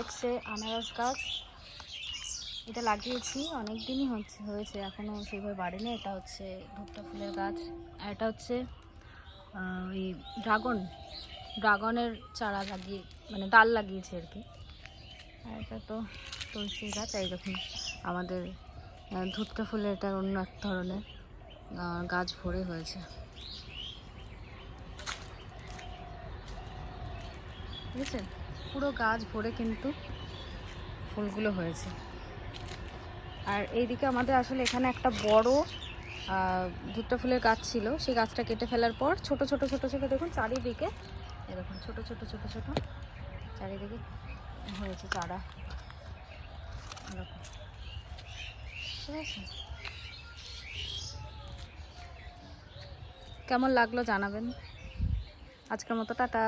হচ্ছে আনারস গাছ। এটা লাগিয়েছি অনেক দিনই হচ্ছে, হয়েছে এখনও সেইভাবে বাড়েনি। এটা হচ্ছে ধূপটা ফুলের গাছ। আর এটা হচ্ছে ওই ড্রাগন, ড্রাগনের চারা লাগিয়ে মানে ডাল লাগিয়েছে আর কি। আর এটা তো তুলসী গাছ, এই দেখুন, আমাদের ধুতকা ফুলের এটা অন্য এক ধরনের গাছ ভরে হয়েছে। বুঝেছেন? পুরো গাছ ভরে কিন্তু ফুলগুলো হয়েছে। আর এইদিকে আমাদের আসলে এখানে একটা বড় দুটো ফুলের গাছ ছিল। সেই গাছটা কেটে ফেলার পর ছোট ছোট ছোট ছোট দেখুন চারিদিকে এরকম ছোট ছোট ছোট ছোট চারিদিকে হয়েছে চারা। এরকম ঠিক আছে কেমন লাগল জানাবেন? আজকের মতো টাটা।